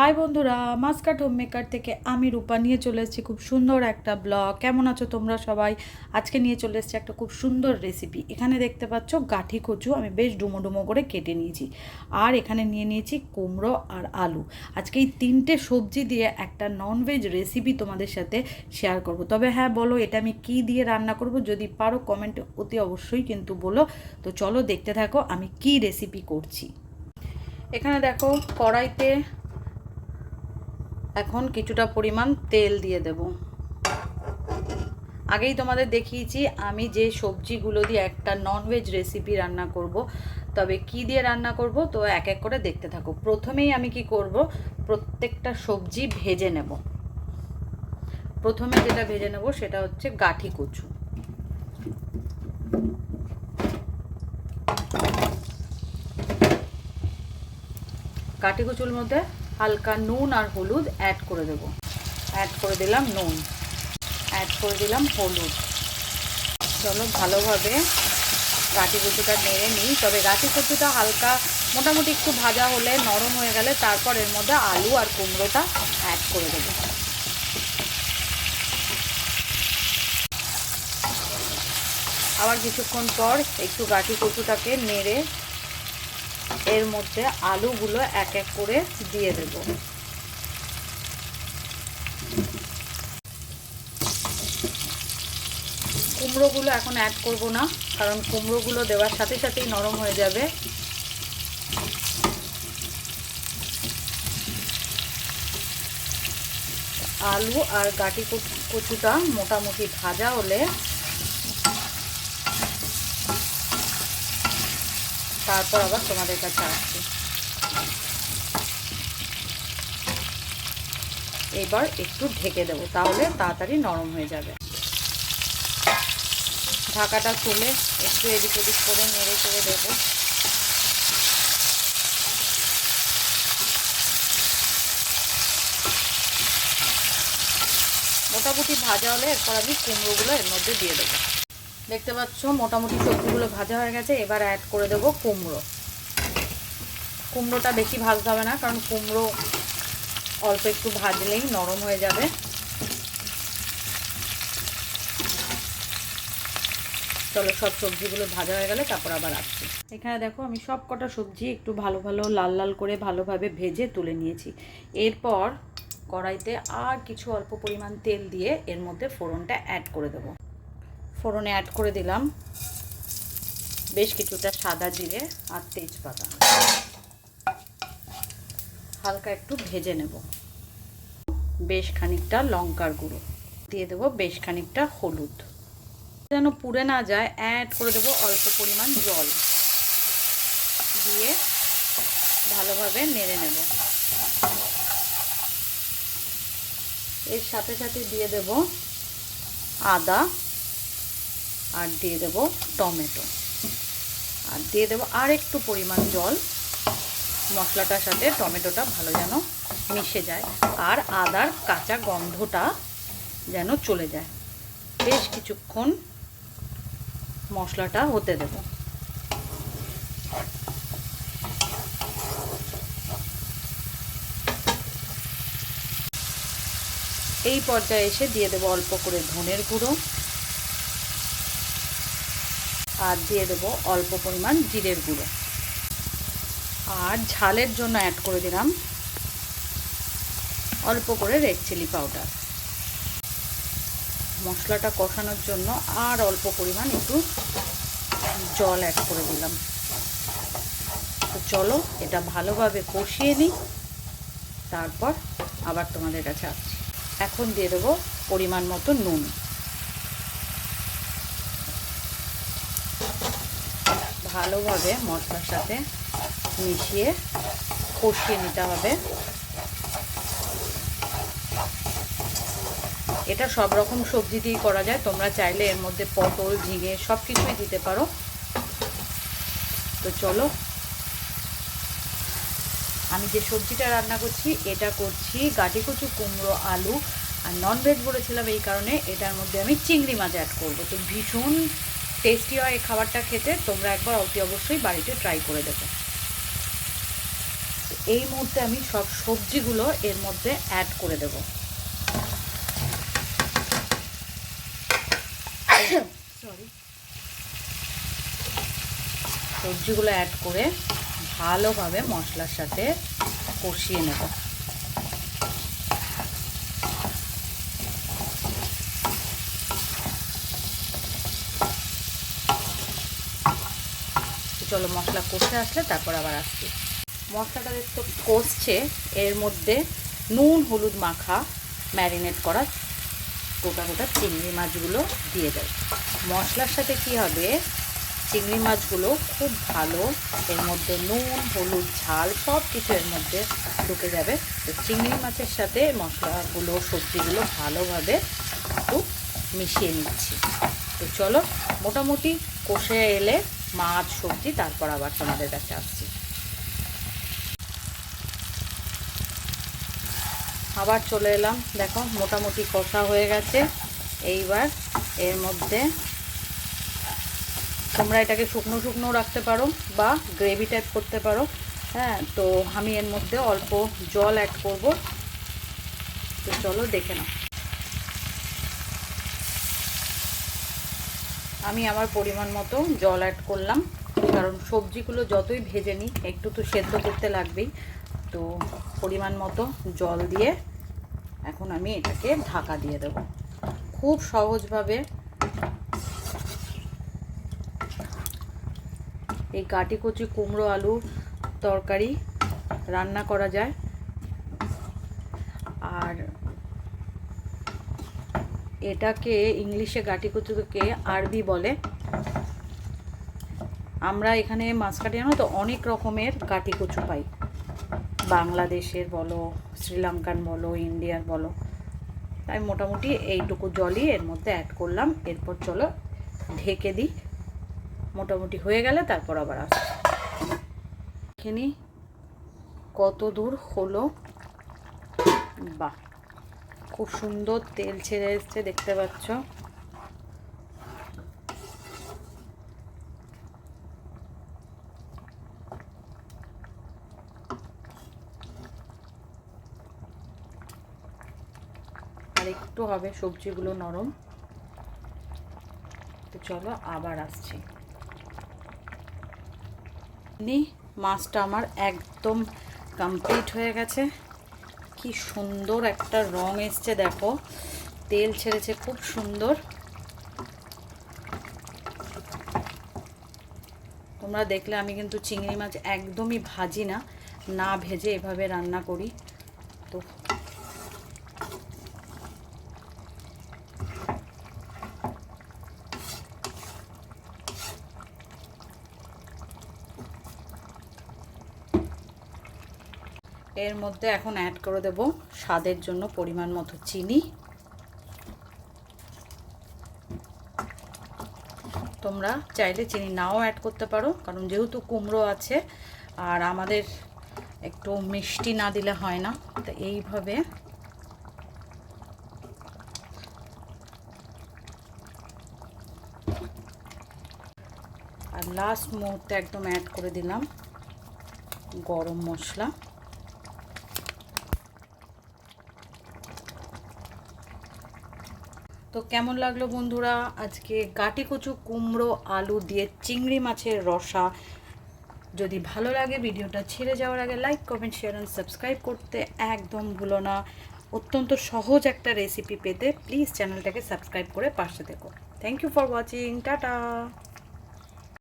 High বন্ধুরা, Muscat home maker থেকে আমি রূপা নিয়ে চলে এসেছি খুব সুন্দর একটা ব্লগ। কেমন আছো তোমরা সবাই? আজকে নিয়ে চলে এসেছি একটা খুব সুন্দর রেসিপি এখানে দেখতে পাচ্ছ গাঠি কচু আমি বেশ ডুমো ডুমো করে কেটে নিয়েছি। আর এখানে নিয়ে নিয়েছি কুমড়ো আর আলু। আজকে এই তিনটে সবজি দিয়ে একটা ননভেজ রেসিপি তোমাদের সাথে শেয়ার করব। তবে হ্যাঁ বলো এটা আমি কি দিয়ে রান্না করব? যদি পারো কমেন্টে অতি অবশ্যই কিন্তু বলো। তো চলো দেখতে থাকো আমি কি রেসিপি করছি। এখানে দেখো কড়াইতে এখন কিছুটা পরিমাণ তেল দিয়ে দেব। আগেই তোমাদের দেখিয়েছি, আমি যে সবজিগুলো দিয়ে একটা ননভেজ রেসিপি রান্না করব, তবে কি দিয়ে রান্না করব, তো এক এক করে দেখতে থাকো। প্রথমেই আমি কি করব, প্রত্যেকটা সবজি ভেজে নেব। প্রথমে যেটা ভেজে নেব, সেটা হচ্ছে গাঠি কচু। কাটি কচুর মধ্যে হালকা নুন আর হলুদ অ্যাড করে দেব। অ্যাড করে দিলাম নুন। অ্যাড করে দিলাম হলুদ। চলো ভালোভাবে গাটি কচুটা নেড়ে নিই। তবে গাটি কচুটা হালকা, মোটামুটি একটু ভাজা হলে নরম হয়ে গেলে তারপর এর মধ্যে আলু আর কুমড়োটা অ্যাড করে দেবো। আবার কিছুক্ষণ পর একটু গাটি কচুটাকে নেড়ে এর মধ্যে আলুগুলো এক এক করে দিয়ে দেব। কুমড়োগুলো এখন অ্যাড করব না, কারণ কুমড়োগুলো দেওয়ার সাথে সাথেই নরম হয়ে যাবে। আলু আর গাটি কচুটা মোটামুটি ভাজা হলে তারপর আবার তোমাদের কাছে আসছি। এবার একটু ঢেকে দেবো, তাহলে তাড়াতাড়ি নরম হয়ে যাবে। ঢাকাটা তুলে একটু এদিক ওদিক করে নেড়ে চেড়ে দেবো। মোটামুটি ভাজা হলে এরপর আমি কুমড়োগুলো এর মধ্যে দিয়ে দেবো। দেখতে পাচ্ছ, মোটামুটি সবজিগুলো ভাজা হয়ে গেছে। এবার অ্যাড করে দেব কুমড়ো। কুমড়োটা বেশি ভাজতে হবে না, কারণ কুমড়ো অল্প একটু ভাজলেই নরম হয়ে যাবে। চলো, সব সবজিগুলো ভাজা হয়ে গেলে তারপর আবার আসছি। এখানে দেখো, আমি সব কটা সবজি একটু ভালো ভালো, লাল লাল করে ভালোভাবে ভেজে তুলে নিয়েছি। এরপর কড়াইতে আর কিছু অল্প পরিমাণ তেল দিয়ে এর মধ্যে ফোড়নটা অ্যাড করে দেবো। ফোড়নে অ্যাড করে দিলাম। বেশ কিছুটা সাদা জিরে আর তেজপাতা। হালকা একটু ভেজে নেব। বেশ খানিকটা লঙ্কার গুঁড়ো। দিয়ে দেবো বেশ খানিকটা হলুদ। যেন পুড়ে না যায় অ্যাড করে দেবো অল্প পরিমাণ জল। দিয়ে ভালোভাবে নেড়ে নেব। এর সাথে সাথে দিয়ে দেব আদা। আর দিয়ে দেব টমেটো। আর দিয়ে দেবো আর একটু পরিমাণ জল। মশলাটার সাথে টমেটোটা ভালো যেন মিশে যায়। আর আদার কাঁচা গন্ধটা যেন চলে যায়। বেশ কিছুক্ষণ মশলাটা হতে দেব। এই পর্যায়ে এসে দিয়ে দেবো অল্প করে ধনের গুঁড়ো। আর দিয়ে দেবো অল্প পরিমাণ জিরের গুঁড়ো। আর ঝালের জন্য অ্যাড করে দিলাম অল্প করে রেড চিলি পাউডার মশলাটা কষানোর জন্য আর অল্প পরিমাণ একটু জল অ্যাড করে দিলাম। তো চলো এটা ভালোভাবে কষিয়ে নিই, তারপর আবার তোমাদের কাছে আসছি। এখন দিয়ে দেবো পরিমাণ মতো নুন। ভালোভাবে মশলার সাথে মিশিয়ে কষিয়ে নিতে হবে। এটা সব রকম সবজি দিয়েই করা যায়। তোমরা চাইলে এর মধ্যে পটল, ঝিঙে সব কিছুই দিতে পারো। তো চলো, আমি যে সবজিটা রান্না করছি, এটা করছি গাটি কচু কুমড়ো আলু। আর ননভেজ বলেছিলাম এই কারণে এটার মধ্যে আমি চিংড়ি মাছ অ্যাড করব। তো ভীষণ টেস্টি হয় এই খাবারটা খেতে, তোমরা একবার অতি অবশ্যই বাড়িতে ট্রাই করে দেবে এই মুহূর্তে আমি সব সবজিগুলো এর মধ্যে অ্যাড করে দেব। সরি সবজিগুলো অ্যাড করে ভালোভাবে মশলার সাথে কষিয়ে নেব। চলো মশলা কষে আসলে তারপর আবার আসছি। মশলাটা একটু কষছে, এর মধ্যে নুন, হলুদ মাখা ম্যারিনেট করা গোটা গোটা চিংড়ি মাছগুলো দিয়ে দেয় মশলার সাথে কি হবে, চিংড়ি মাছগুলো খুব ভালো, এর মধ্যে নুন, হলুদ, ঝাল সব কিছু এর মধ্যে ঢুকে যাবে। তো চিংড়ি মাছের সাথে মশলাগুলো, সবজিগুলো ভালোভাবে একটু মিশিয়ে নিচ্ছি। তো চলো মোটামুটি কষে এলে মাছ, সবজি, তারপর আবার তোমাদের কাছে আসছি। আবার চলে এলাম। দেখো, মোটামুটি কষা হয়ে গেছে। এইবার এর মধ্যে তোমরা এটাকে শুকনো শুকনো রাখতে পারো বা গ্রেভি টাইপ করতে পারো। হ্যাঁ তো আমি এর মধ্যে অল্প জল অ্যাড করব। তো চলো দেখে নাও। আমি আমার পরিমাণ মতো জল অ্যাড করলাম। কারণ সবজিগুলো যতই ভেজে নিই একটু তো সেদ্ধ করতে লাগবেই। তো পরিমাণ মতো জল দিয়ে এখন আমি এটাকে ঢাকা দিয়ে দেব। খুব সহজভাবে এই গাটি কচি কুমড়ো আলু তরকারি রান্না করা যায় আর এটাকে ইংলিশে গাটি কচুকে আরবি বলে। আমরা এখানে মাছ মাছকাটি জানো তো, অনেক রকমের গাটি কচু পাই। বাংলাদেশের বলো শ্রীলঙ্কান বলো, ইন্ডিয়ার বলো। তাই মোটামুটি এইটুকু জলই এর মধ্যে অ্যাড করলাম। এরপর চলো ঢেকে দিই। মোটামুটি হয়ে গেলে তারপর আবার আস এখানে কত দূর হলো। বাহ! খুব সুন্দর তেল ছেড়ে এসছে, দেখতে পাচ্ছ। আর একটু হবে সবজিগুলো নরম। তো চলো আবার আসছি। নি, মাছটা আমার একদম কমপ্লিট হয়ে গেছে। কি সুন্দর একটা রং এসছে, দেখো। তেল ছেড়েছে, খুব সুন্দর। তোমরা দেখলে আমি কিন্তু চিংড়ি মাছ একদমই ভাজি না না ভেজে এভাবে রান্না করি। তো এর মধ্যে এখন অ্যাড করে দেব স্বাদের জন্য পরিমাণ মতো চিনি। তোমরা চাইলে চিনি নাও অ্যাড করতে পারো, কারণ যেহেতু কুমড়ো আছে আর আমাদের একটু মিষ্টি না দিলে হয় না, তো এইভাবে আর লাস্ট মুহূর্তে একদম অ্যাড করে দিলাম গরম মশলা। তো কেমন লাগল বন্ধুরা? আজকে গাটি কচু, কুমড়ো, আলু দিয়ে চিংড়ি মাছের রসা। যদি ভালো লাগে ভিডিওটা ছেড়ে যাওয়ার আগে like comment share and subscribe করতে একদম ভুলো না। অত্যন্ত সহজ একটা রেসিপি পেতে প্লিজ চ্যানেলটাকে সাবস্ক্রাইব করে পাশে দেখো thank you for watching tata!